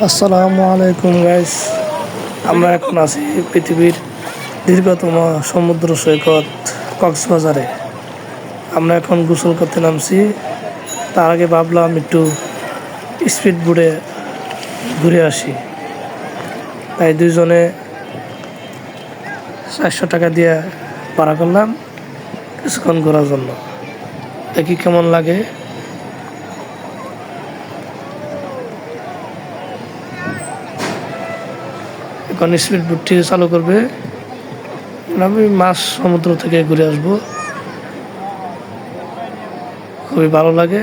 আসসালামু আলাইকুম গাইস আমরা এখন আছি পৃথিবীর দীর্ঘতম সমুদ্র সৈকত কক্সবাজারে। আমরা এখন গোসল করতে নামছি। তার আগে ভাবলাম একটু স্পিড বোর্ডে ঘুরে আসি। তাই দুইজনে চারশো টাকা দিয়ে ভাড়া করলাম। কিছুক্ষণ ঘোরার জন্য। দেখি কেমন লাগে। এখন স্পিড বোটটি চালু করবে। আমি মাছ সমুদ্র থেকে ঘুরে আসব। খুবই ভালো লাগে।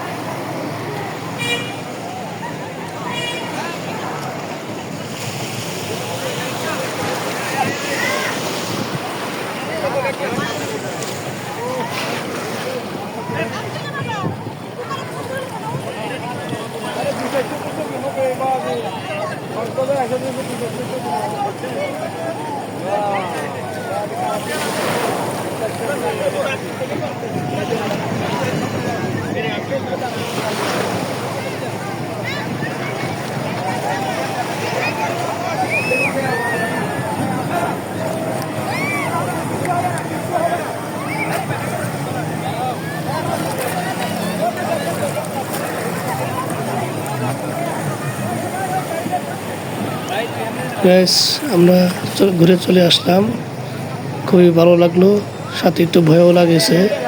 Thank you. গ্যাস আমরা ঘুরে চলে আসলাম। খুবই ভালো লাগল। সাথে একটু ভয়ও লাগেছে।